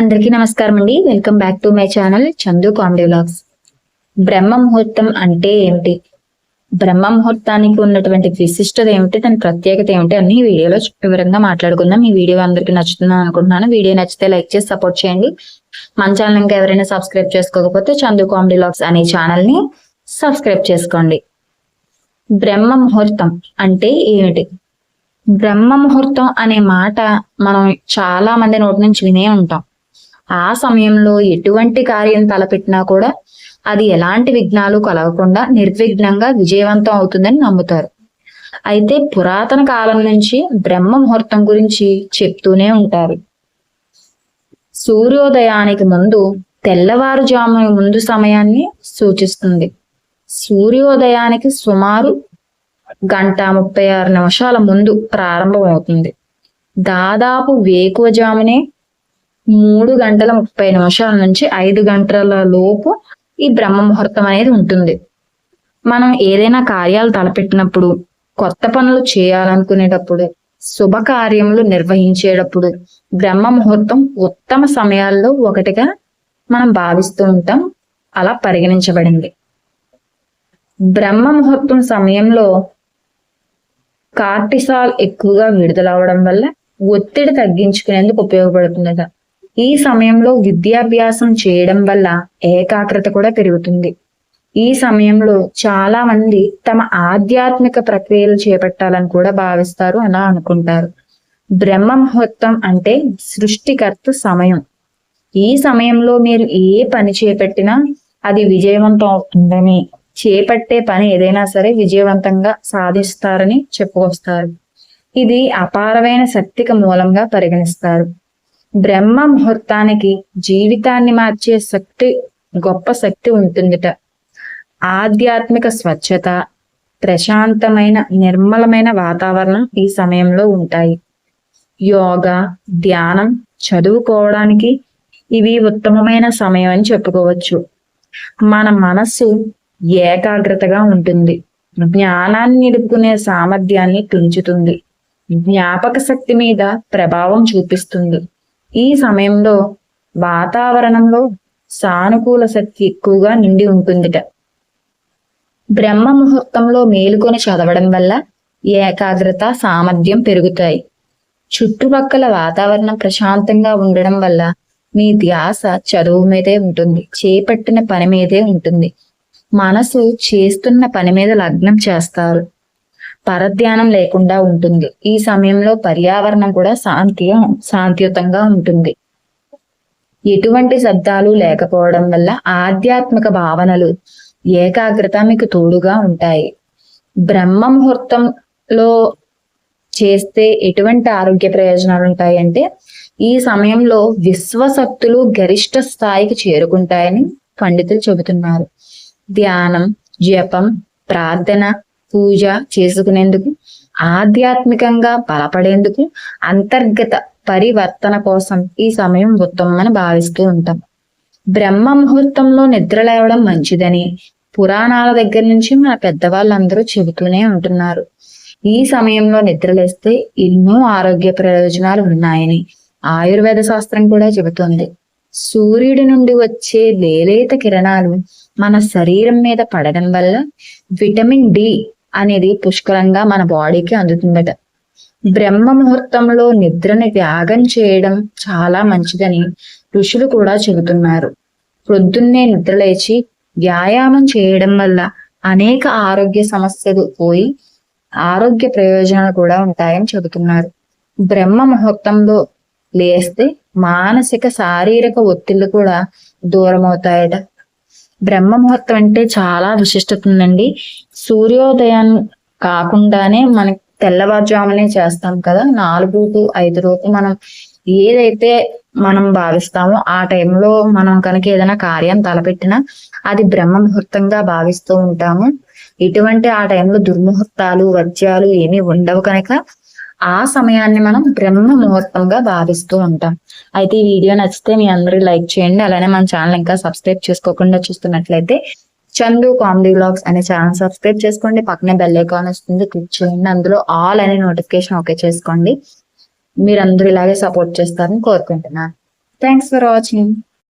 అందరికీ నమస్కారం అండి. Welcome back to my channel Chandu comedy vlogs బ్రహ్మ ముహూర్తం అంటే ఏమిటి? బ్రహ్మ ముహూర్తానికి ఉన్నటువంటి విశిష్టత ఏమిటి? దాని ప్రత్యేకత ఏమిటి? అన్ని ఈ వీడియోలో వివరంగా మాట్లాడుకుందాం. ఈ వీడియో అందరికీ నచ్చుతుందని అనుకుంటున్నాను. వీడియో నచ్చితే లైక్ చేసి సపోర్ట్ చేయండి. మన ఛానల్ ఇంకా ఎవరైనా సబ్స్క్రైబ్ చేసుకోకపోతే చందు కామెడీ వ్లాగ్స్ అనే ఛానల్ని సబ్స్క్రైబ్ చేసుకోండి. బ్రహ్మ ముహూర్తం అంటే ఏమిటి? బ్రహ్మ ముహూర్తం అనే మాట మనం చాలా మంది నోటి నుంచి వినే ఉంటాం. ఆ సమయంలో ఎటువంటి కార్యం తలపెట్టినా కూడా అది ఎలాంటి విఘ్నాలు కలగకుండా నిర్విఘ్నంగా విజయవంతం అవుతుందని నమ్ముతారు. అయితే పురాతన కాలం నుంచి బ్రహ్మ ముహూర్తం గురించి చెప్తూనే ఉంటారు. సూర్యోదయానికి ముందు తెల్లవారుజాము ముందు సమయాన్ని సూచిస్తుంది. సూర్యోదయానికి సుమారు గంట ముప్పై ఆరు నిమిషాల ముందు ప్రారంభమవుతుంది. దాదాపు వేకువజామునే మూడు గంటల ముప్పై నిమిషాల నుంచి ఐదు గంటల లోపు ఈ బ్రహ్మ ముహూర్తం అనేది ఉంటుంది. మనం ఏదైనా కార్యాలు తలపెట్టినప్పుడు కొత్త పనులు చేయాలనుకునేటప్పుడు శుభకార్యములు నిర్వహించేటప్పుడు బ్రహ్మ ముహూర్తం ఉత్తమ సమయాల్లో ఒకటిగా మనం భావిస్తూ ఉంటాం. అలా పరిగణించబడింది. బ్రహ్మ ముహూర్తం సమయంలో కార్టిసాల్ ఎక్కువగా విడుదలవడం వల్ల ఒత్తిడి తగ్గించుకునేందుకు ఉపయోగపడుతుంది ఈ సమయంలో విద్యాభ్యాసం చేయడం వల్ల ఏకాగ్రత కూడా పెరుగుతుంది. ఈ సమయంలో చాలా మంది తమ ఆధ్యాత్మిక ప్రక్రియలు చేపట్టాలని కూడా భావిస్తారు అలా అనుకుంటారు. బ్రహ్మ ముహూర్తం అంటే సృష్టికర్త సమయం. ఈ సమయంలో మీరు ఏ పని చేపట్టినా అది విజయవంతం అవుతుందని చేపట్టే పని ఏదైనా సరే విజయవంతంగా సాధిస్తారని చెప్పుకొస్తారు ఇది అపారమైన శక్తికి మూలంగా పరిగణిస్తారు. బ్రహ్మ ముహూర్తానికి జీవితాన్ని మార్చే శక్తి గొప్ప శక్తి ఉంటుందిట. ఆధ్యాత్మిక స్వచ్ఛత ప్రశాంతమైన నిర్మలమైన వాతావరణం ఈ సమయంలో ఉంటాయి. యోగా ధ్యానం చదువుకోవడానికి ఇవి ఉత్తమమైన సమయం అని చెప్పుకోవచ్చు. మన మనస్సు ఏకాగ్రతగా ఉంటుంది. జ్ఞానాన్ని నిలుపుకునే సామర్థ్యాన్ని పెంచుతుంది. జ్ఞాపక శక్తి మీద ప్రభావం చూపిస్తుంది. ఈ సమయంలో వాతావరణంలో సానుకూల శక్తి ఎక్కువగా నిండి ఉంటుందిట. బ్రహ్మ ముహూర్తంలో మేలుకొని చదవడం వల్ల ఏకాగ్రత సామర్థ్యం పెరుగుతాయి. చుట్టుపక్కల వాతావరణం ప్రశాంతంగా ఉండడం వల్ల మీ ధ్యాస చదువు మీదే ఉంటుంది చేపట్టిన పని మీదే ఉంటుంది. మనసు చేస్తున్న పని మీద లగ్నం చేస్తారు. పరధ్యానం లేకుండా ఉంటుంది. ఈ సమయంలో పర్యావరణం కూడా శాంతి శాంతియుతంగా ఉంటుంది. ఎటువంటి శబ్దాలు లేకపోవడం వల్ల ఆధ్యాత్మిక భావనలు ఏకాగ్రత మీకు తోడుగా ఉంటాయి. బ్రహ్మ ముహూర్తంలో చేస్తే ఎటువంటి ఆరోగ్య ప్రయోజనాలు ఉంటాయంటే ఈ సమయంలో విశ్వశక్తులు గరిష్ట స్థాయికి చేరుకుంటాయని పండితులు చెబుతున్నారు. ధ్యానం జపం ప్రార్థన పూజ చేసుకునేందుకు ఆధ్యాత్మికంగా బలపడేందుకు అంతర్గత పరివర్తన కోసం ఈ సమయం ఉత్తమమని భావిస్తూ ఉంటాం. బ్రహ్మ ముహూర్తంలో నిద్ర లేవడం మంచిదని పురాణాల దగ్గర నుంచి మన పెద్దవాళ్ళందరూ చెబుతూనే ఉంటున్నారు. ఈ సమయంలో నిద్రలేస్తే ఎన్నో ఆరోగ్య ప్రయోజనాలు ఉన్నాయని ఆయుర్వేద శాస్త్రం కూడా చెబుతుంది. సూర్యుడి నుండి వచ్చే లేలేత కిరణాలు మన శరీరం మీద పడడం వల్ల విటమిన్ డి అనేది పుష్కలంగా మన బాడీకి అందుతుందట. బ్రహ్మ ముహూర్తంలో నిద్రని త్యాగం చేయడం చాలా మంచిదని ఋషులు కూడా చెబుతున్నారు. పొద్దున్నే నిద్రలేచి వ్యాయామం చేయడం వల్ల అనేక ఆరోగ్య సమస్యలు పోయి ఆరోగ్య ప్రయోజనాలు కూడా ఉంటాయని చెబుతున్నారు. బ్రహ్మ ముహూర్తంలో లేస్తే మానసిక శారీరక ఒత్తిళ్ళు కూడా దూరం అవుతాయట బ్రహ్మ ముహూర్తం అంటే చాలా విశిష్టత ఉందండి సూర్యోదయం కాకుండానే మనకి తెల్లవారుజామునే చేస్తాం కదా. నాలుగు టు ఐదు రోజు మనం ఏదైతే మనం భావిస్తామో ఆ టైంలో మనం కనుక ఏదైనా కార్యం తలపెట్టినా అది బ్రహ్మ ముహూర్తంగా భావిస్తూ ఉంటాము. ఇటువంటి ఆ టైంలో దుర్ముహూర్తాలు వజ్యాలు ఏమీ ఉండవు కనుక ఆ సమయాన్ని మనం బ్రహ్మ ముహూర్తంగా భావిస్తూ ఉంటాం. అయితే ఈ వీడియో నచ్చితే మీ అందరూ లైక్ చేయండి. అలానే మన ఛానల్ ఇంకా సబ్స్క్రైబ్ చేసుకోకుండా చూస్తున్నట్లయితే చందు కామెడీ బ్లాగ్స్ అనే ఛానల్ సబ్స్క్రైబ్ చేసుకోండి. పక్కనే బెల్ ఐకాన్ వస్తుంది. క్లిక్ చేయండి. అందులో ఆల్ అనే నోటిఫికేషన్ ఓకే చేసుకోండి. మీరందరూ ఇలాగే సపోర్ట్ చేస్తారని కోరుకుంటున్నాను. Thanks for watching.